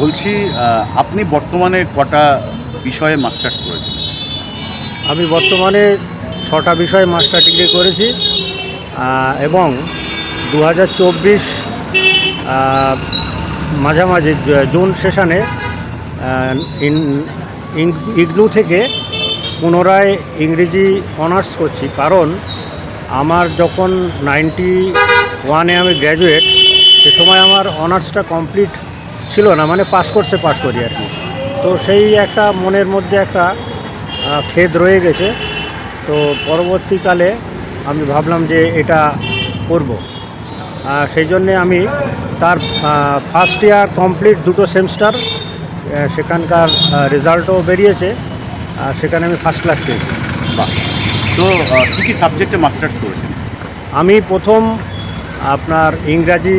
বলছি আপনি বর্তমানে কটা বিষয়ে মাস্টার্স করেছেন? আমি বর্তমানে ছটা বিষয়ে মাস্টার ডিগ্রি করেছি এবং দু হাজার চব্বিশ মাঝামাঝি জুন সেশনে ইগনু থেকে পুনরায় ইংরেজি অনার্স করছি, কারণ আমার যখন নাইনটি ওয়ানে আমি গ্র্যাজুয়েট, সে সময় আমার অনার্সটা কমপ্লিট ছিল না মানে পাস করছে পাস করি আর কি। তো সেই একটা মনের মধ্যে একটা খেদ রয়ে গেছে। তো পরবর্তীকালে আমি ভাবলাম যে এটা করব। সেই জন্যে আমি তার ফার্স্ট ইয়ার কমপ্লিট দুটো সেমিস্টার সেখানকার রেজাল্টও বেরিয়েছে। আর সেখানে আমি ফার্স্ট ক্লাস পেয়েছি। বাহ। তো কী কী সাবজেক্টে মাস্টার্স করেছেন? আমি প্রথম আপনার ইংরাজি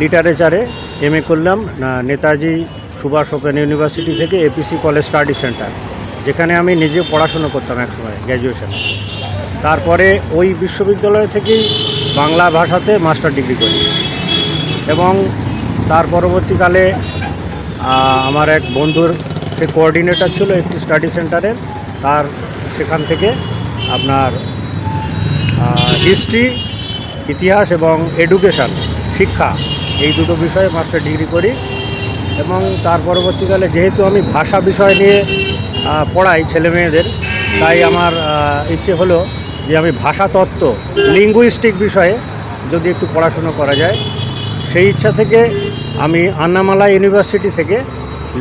লিটারেচারে এম করলাম নেতাজি সুভাষ ওপেন ইউনিভার্সিটি থেকে এপিসি কলেজ স্টাডি সেন্টার, যেখানে আমি নিজে পড়াশুনো করতাম একসময়, গ্র্যাজুয়েশনে। তারপরে ওই বিশ্ববিদ্যালয় থেকেই বাংলা ভাষাতে মাস্টার ডিগ্রি করি। এবং তার পরবর্তীকালে আমার এক বন্ধুর সে কোঅর্ডিনেটর ছিল একটি স্টাডি সেন্টারের তার সেখান থেকে আপনার হিস্ট্রি, ইতিহাস এবং এডুকেশন শিক্ষা এই দুটো বিষয়ে মাস্টার ডিগ্রি করি এবং তার পরবর্তীকালে যেহেতু আমি ভাষা বিষয় নিয়ে পড়াই ছেলে মেয়েদের, তাই আমার ইচ্ছে হলো যে আমি ভাষা তত্ত্ব লিঙ্গুইস্টিক বিষয়ে যদি একটু পড়াশুনো করা যায়, সেই ইচ্ছা থেকে আমি আন্নামালা ইউনিভার্সিটি থেকে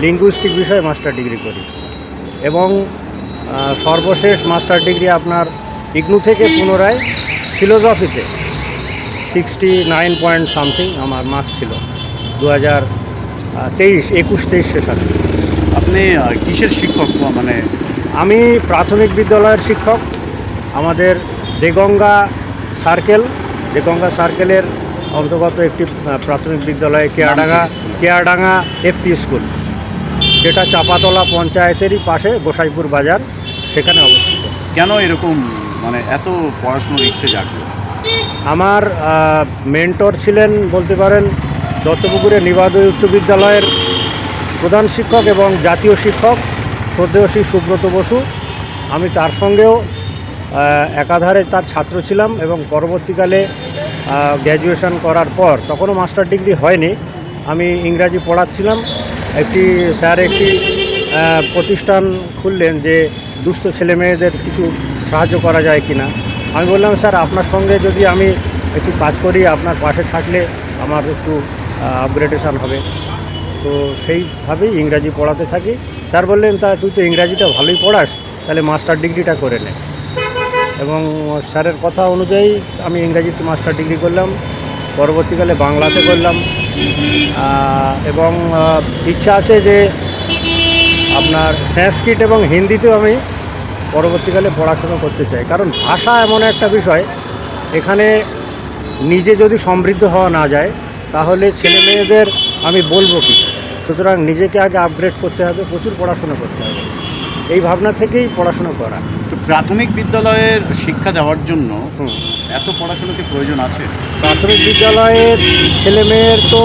লিঙ্গুইস্টিক বিষয়ে মাস্টার ডিগ্রি করি এবং সর্বশেষ মাস্টার ডিগ্রি আপনার ইগনু থেকে পুনরায় ফিলোসফিতে সিক্সটি নাইন পয়েন্ট সামথিং আমার মার্কস ছিল দু হাজার তেইশ একুশ তেইশ সেশনে আপনি কিসের শিক্ষক মানে? আমি প্রাথমিক বিদ্যালয়ের শিক্ষক আমাদের দেগঙ্গা সার্কেল দেগঙ্গা সার্কেলের অন্তর্গত একটি প্রাথমিক বিদ্যালয় কেয়াডাঙ্গা কেয়াডাঙ্গা এফপি স্কুল যেটা চাপাতলা পঞ্চায়েতেরই পাশে গোসাইপুর বাজার সেখানে অবস্থিত। কেন এরকম মানে এত পড়াশোনার ইচ্ছে জাগলো? আমার মেন্টর ছিলেন বলতে পারেন দত্তপুকুরের নিবাদী উচ্চ বিদ্যালয়ের প্রধান শিক্ষক এবং জাতীয় শিক্ষক শ্রদ্ধেয়সী সুব্রত বসু। আমি তার সঙ্গেও একাধারে তার ছাত্র ছিলাম এবং পরবর্তীকালে গ্র্যাজুয়েশন করার পর, তখনও মাস্টার ডিগ্রি হয়নি, আমি ইংরাজি পড়াচ্ছিলাম। একটি স্যার একটি প্রতিষ্ঠান খুললেন যে দুস্থ ছেলে মেয়েদের কিছু সাহায্য করা যায় কিনা। আমি বললাম, স্যার, আপনার সঙ্গে যদি আমি একটু কাজ করি, আপনার পাশে থাকলে আমার একটু আপগ্রেডেশন হবে। তো সেইভাবেই ইংরাজি পড়াতে থাকি। স্যার বললেন, তা তুই তো ইংরাজিটা ভালোই পড়াস, তাহলে মাস্টার ডিগ্রিটা করে নে। এবং স্যারের কথা অনুযায়ী আমি ইংরাজিতে মাস্টার ডিগ্রি করলাম, পরবর্তীকালে বাংলাতে করলাম। এবং ইচ্ছা আছে যে আপনার সংস্কৃত এবং হিন্দিতেও আমি পরবর্তীকালে পড়াশুনো করতে চাই। কারণ ভাষা এমন একটা বিষয় এখানে নিজে যদি সমৃদ্ধ হওয়া না যায় তাহলে ছেলে মেয়েদের আমি বলব কি সুতরাং নিজেকে আগে আপগ্রেড করতে হবে প্রচুর পড়াশোনা করতে হবে। এই ভাবনা থেকেই পড়াশোনা করা। তো প্রাথমিক বিদ্যালয়ের শিক্ষা দেওয়ার জন্য এত পড়াশোনা কি প্রয়োজন আছে? প্রাথমিক বিদ্যালয়ের ছেলে মেয়ের তো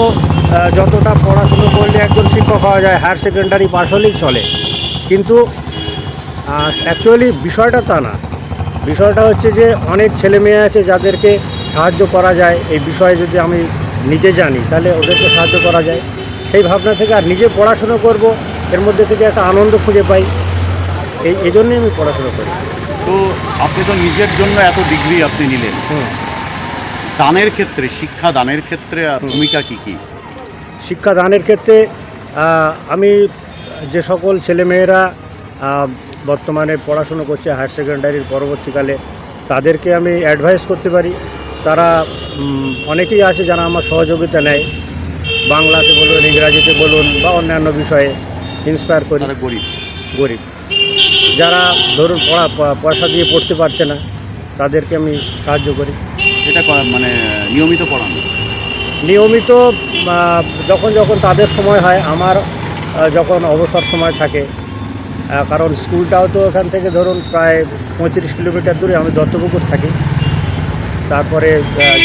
যতটা পড়াশুনো করলে একজন শিক্ষক হওয়া যায় হায়ার সেকেন্ডারি পাশ হলেই চলে। কিন্তু অ্যাকচুয়ালি বিষয়টা তা না। বিষয়টা হচ্ছে যে অনেক ছেলে মেয়ে আছে যাদেরকে সাহায্য করা যায়। এই বিষয়ে যদি আমি নিজে জানি তাহলে ওদেরকে সাহায্য করা যায়। সেই ভাবনা থেকে আর নিজে পড়াশুনো করব এর মধ্যে থেকে একটা আনন্দ খুঁজে পাই। এই এই জন্যই আমি পড়াশুনো করি। তো আপনি তো নিজের জন্য এত ডিগ্রি আপনি নিলেন। হুম। দানের ক্ষেত্রে শিক্ষা দানের ক্ষেত্রে আর ভূমিকা কী কি? শিক্ষাদানের ক্ষেত্রে আমি যে সকল ছেলেমেয়েরা বর্তমানে পড়াশুনো করছে হায়ার সেকেন্ডারির পরবর্তীকালে। তাদেরকে আমি অ্যাডভাইস করতে পারি। তারা অনেকেই আছে যারা আমার সহযোগিতা নেয়। বাংলাতে বলুন ইংরাজিতে বলুন বা অন্যান্য বিষয়ে ইন্সপায়ার করি। গরিব। গরিব। যারা ধরুন পড়া পয়সা দিয়ে পড়তে পারছে না তাদেরকে আমি সাহায্য করি। এটা মানে নিয়মিত পড়ানো? নিয়মিত যখন যখন তাদের সময় হয় আমার যখন অবসর সময় থাকে কারণ স্কুলটাও তো এখান থেকে ধরুন প্রায় পঁয়ত্রিশ কিলোমিটার দূরে আমি দত্তপুকুর থাকি। তারপরে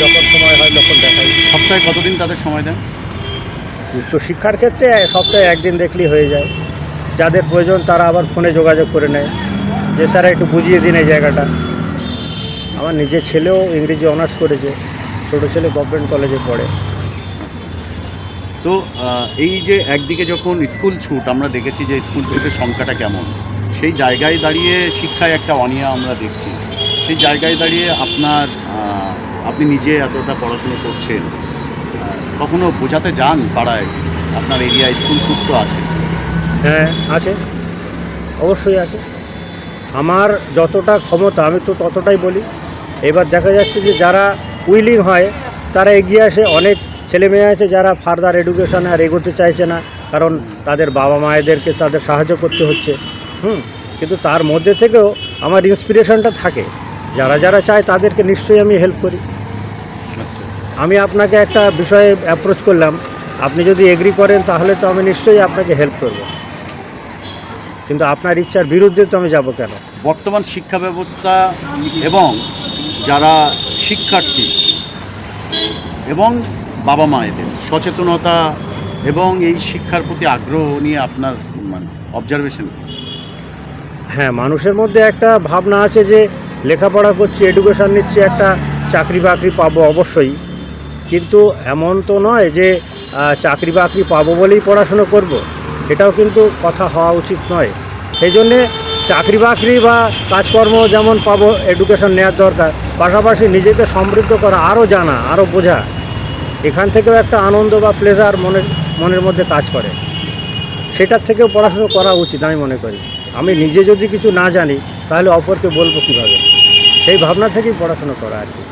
যখন সময় হয় তখন দেখাই। সপ্তাহে কতদিন তাদের সময় দেন? উচ্চশিক্ষার ক্ষেত্রে সপ্তাহে একদিন দেখলেই হয়ে যায়। যাদের প্রয়োজন তারা আবার ফোনে যোগাযোগ করে নেয়। যে স্যার একটু বুঝিয়ে দিন এই জায়গাটা। আমার নিজের ছেলেও ইংরেজি অনার্স করেছে ছোটো ছেলে গভর্নমেন্ট কলেজে পড়ে। তো এই যে একদিকে যখন স্কুল ছুট, আমরা দেখেছি যে স্কুল ছুটের সংখ্যাটা কেমন। সেই জায়গায় দাঁড়িয়ে শিক্ষায় একটা অনিয়া আমরা দেখছি। সেই জায়গায় দাঁড়িয়ে আপনার আপনি নিজে এতটা পড়াশুনো করছেন কখনো বোঝাতে যান পাড়ায় আপনার এরিয়ায় স্কুল ছুট তো আছে? হ্যাঁ আছে। অবশ্যই আছে। আমার যতটা ক্ষমতা, আমি তো ততটাই বলি। এবার দেখা যাচ্ছে যে যারা উইলিং হয়, তারা এগিয়ে আসে অনেক ছেলে মেয়ে আছে যারা ফার্দার এডুকেশনে আর এগোতে চাইছে না কারণ তাদের বাবা মায়েদেরকে তাদের সাহায্য করতে হচ্ছে। হুম কিন্তু তার মধ্যে থেকেও আমার ইন্সপিরেশনটা থাকে। যারা যারা চায় তাদেরকে নিশ্চয়ই আমি হেল্প করি। আচ্ছা। আমি আপনাকে একটা বিষয়ে অ্যাপ্রোচ করলাম। আপনি যদি এগ্রি করেন তাহলে তো আমি নিশ্চয়ই আপনাকে হেল্প করব। কিন্তু আপনার ইচ্ছার বিরুদ্ধে তো আমি যাব কেন? বর্তমান শিক্ষা ব্যবস্থা এবং যারা শিক্ষার্থী এবং বাবা মায়েদের সচেতনতা এবং এই শিক্ষার প্রতি আগ্রহ নিয়ে আপনার মানে অবজারভেশন হ্যাঁ মানুষের মধ্যে একটা ভাবনা আছে যে লেখাপড়া করছি এডুকেশন নিচ্ছি, একটা চাকরি বাকরি পাবো অবশ্যই। কিন্তু এমন তো নয় যে চাকরি বাকরি পাবো বলেই পড়াশুনো করব। এটাও কিন্তু কথা হওয়া উচিত নয়। সেই জন্যে চাকরি বাকরি বা কাজকর্ম যেমন পাবো এডুকেশন নেওয়ার দরকার। পাশাপাশি নিজেকে সমৃদ্ধ করা আরও জানা, আরও বোঝা। এখান থেকেও একটা আনন্দ বা প্লেজার মনের মনের মধ্যে কাজ করে। সেটার থেকেও পড়াশুনো করা উচিত আমি মনে করি। আমি নিজে যদি কিছু না জানি তাহলে অপরকে বলব কীভাবে? সেই ভাবনা থেকেই পড়াশুনো করা আর কি।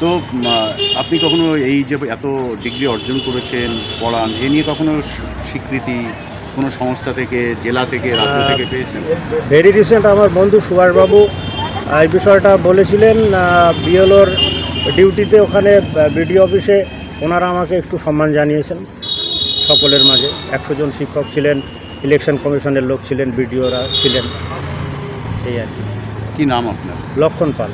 তো আপনি কখনো এই যে এত ডিগ্রি অর্জন করেছেন পড়ান এ নিয়ে কখনো স্বীকৃতি কোনো সংস্থা থেকে জেলা থেকে রাজ্য থেকে পেয়েছেন? ভেরি রিসেন্ট আমার বন্ধু সুভাষবাবু এই বিষয়টা বলেছিলেন বিএলওর ডিউটিতে ওখানে বিডিও অফিসে ওনারা আমাকে একটু সম্মান জানিয়েছেন সকলের মাঝে। একশো জন শিক্ষক ছিলেন ইলেকশন কমিশনের লোক ছিলেন বিডিওরা ছিলেন এই আর কি। কি নাম আপনার? লক্ষণ পাল।